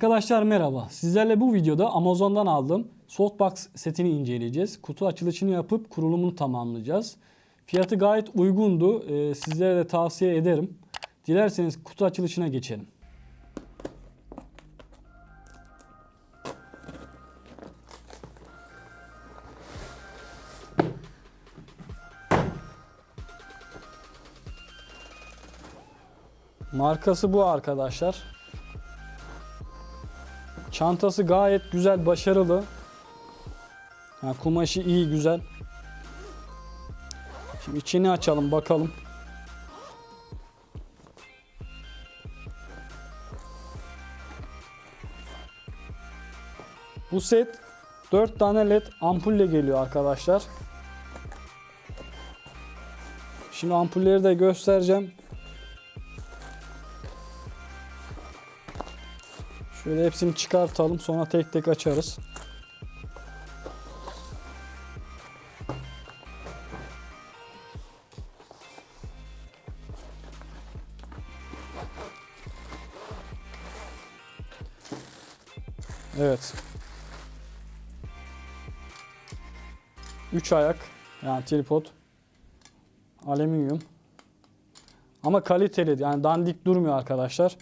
Arkadaşlar merhaba. Sizlerle bu videoda Amazon'dan aldığım softbox setini inceleyeceğiz. Kutu açılışını yapıp kurulumunu tamamlayacağız. Fiyatı gayet uygundu. Ee, sizlere de tavsiye ederim. Dilerseniz kutu açılışına geçelim. Markası bu arkadaşlar. Çantası gayet güzel, başarılı. Yani kumaşı iyi, güzel. Şimdi içini açalım bakalım. Bu set 4 tane led ampulle geliyor arkadaşlar. Şimdi ampulleri de göstereceğim. Şöyle hepsini çıkartalım sonra tek tek açarız. Evet. 3 ayak yani tripod. Alüminyum. Ama kaliteli yani dandik durmuyor arkadaşlar.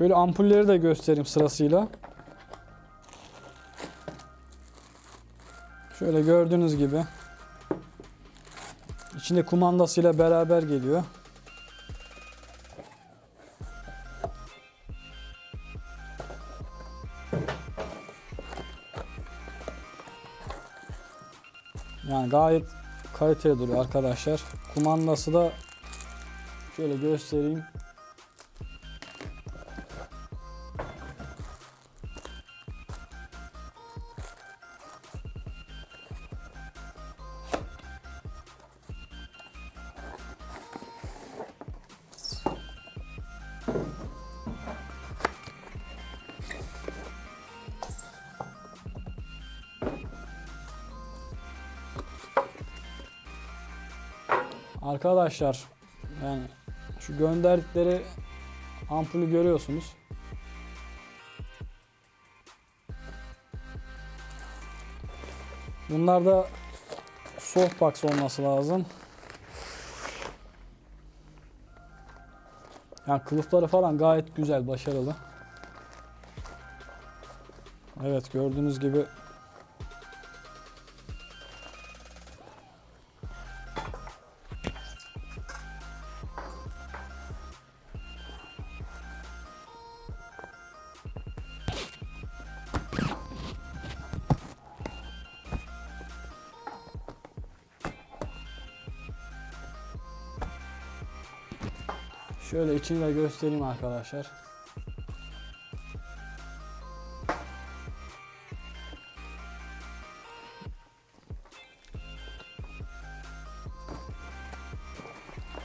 Şöyle ampulleri de göstereyim sırasıyla. Şöyle gördüğünüz gibi içinde kumandasıyla beraber geliyor. Yani gayet kaliteli duruyor arkadaşlar. Kumandası da şöyle göstereyim. Arkadaşlar yani şu gönderdikleri ampulü görüyorsunuz. Bunlar da softbox olması lazım. Yani kılıfları falan gayet güzel, başarılı. Evet gördüğünüz gibi Şöyle içini de göstereyim arkadaşlar.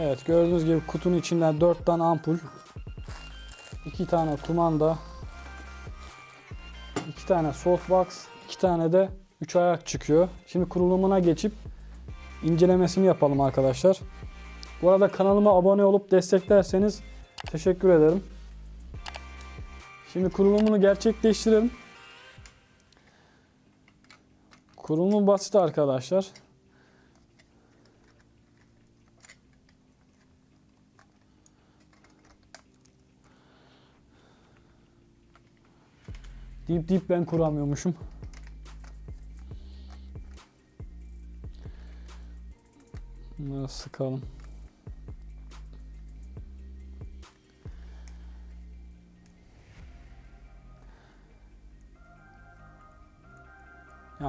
Evet gördüğünüz gibi kutunun içinden 4 tane ampul, 2 tane kumanda, 2 tane softbox, 2 tane de 3 ayak çıkıyor. Şimdi kurulumuna geçip incelemesini yapalım arkadaşlar. Bu arada kanalıma abone olup desteklerseniz teşekkür ederim. Şimdi kurulumunu gerçekleştirelim. Kurulumu basit arkadaşlar. Deyip deyip ben kuramıyormuşum. Bunları sıkalım.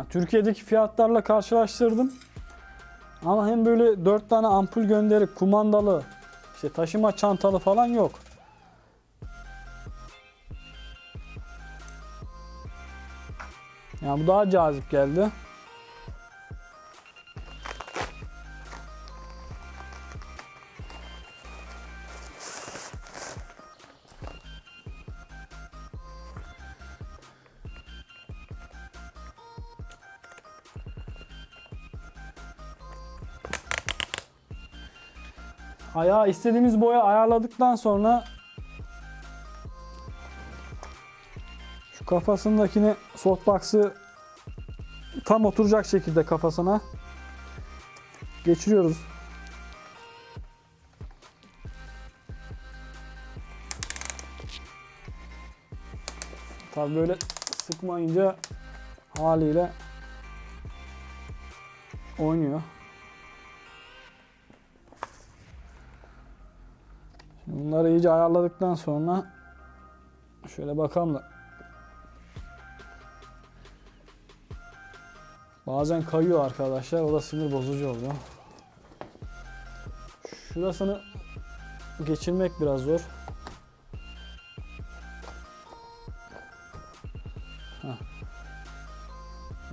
Türkiye'deki fiyatlarla karşılaştırdım. Ama hem böyle 4 tane ampul gönderip kumandalı, işte taşıma çantalı falan yok. Yani bu daha cazip geldi. Ayağı istediğimiz boya ayarladıktan sonra şu kafasındakini softbox'ı tam oturacak şekilde kafasına geçiriyoruz. Tabii böyle sıkmayınca haliyle oynuyor. Bunları iyice ayarladıktan sonra şöyle bakalım da bazen kayıyor arkadaşlar. O da sinir bozucu oluyor. Şurasını geçirmek biraz zor. Heh.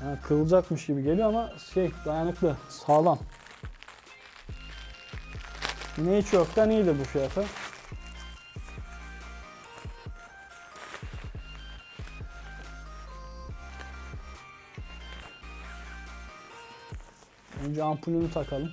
Yani kırılacakmış gibi geliyor ama şey dayanıklı, sağlam. Ne hiç yoktan iyidir bu fiyata. Önce ampulünü takalım.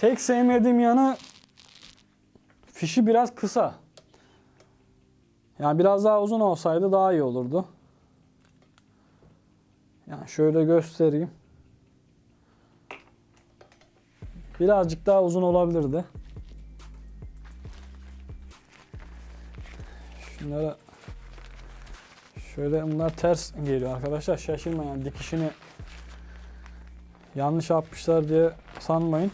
Tek sevmediğim yanı fişi biraz kısa. Yani biraz daha uzun olsaydı daha iyi olurdu. Yani şöyle göstereyim. Birazcık daha uzun olabilirdi. Şunlara şöyle bunlar ters geliyor arkadaşlar. Şaşırmayın dikişini yanlış yapmışlar diye sanmayın.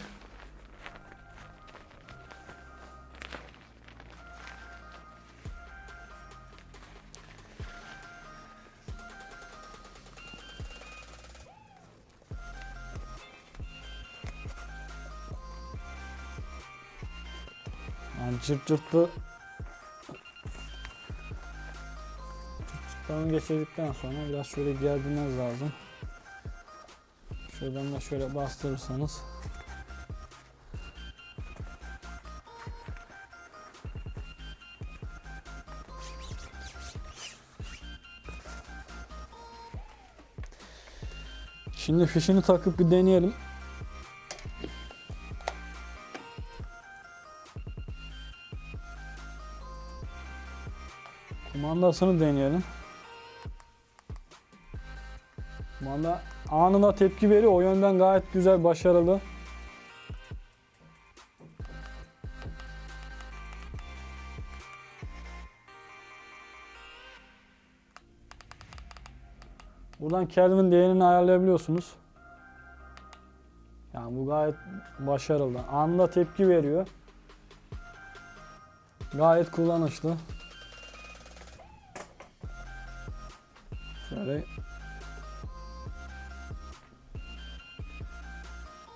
Yani cırt cırtlı cırt cırtlarını geçirdikten sonra biraz şöyle gerdirmeniz lazım. Şuradan da şöyle bastırırsanız Şimdi fişini takıp bir deneyelim. Kumandasını deneyelim. Kumanda anında tepki veriyor. O yönden gayet güzel, başarılı. Buradan Kelvin değerini ayarlayabiliyorsunuz. Yani bu gayet başarılı. Anında tepki veriyor. Gayet kullanışlı. Şöyle.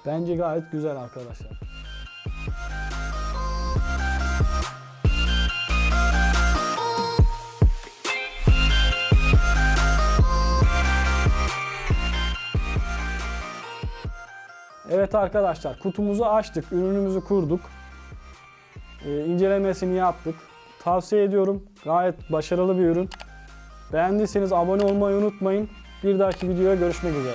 Bence gayet güzel arkadaşlar. Evet arkadaşlar kutumuzu açtık, ürünümüzü kurduk. Ee, incelemesini yaptık. Tavsiye ediyorum. Gayet başarılı bir ürün. Beğendiyseniz abone olmayı unutmayın. Bir dahaki videoya görüşmek üzere.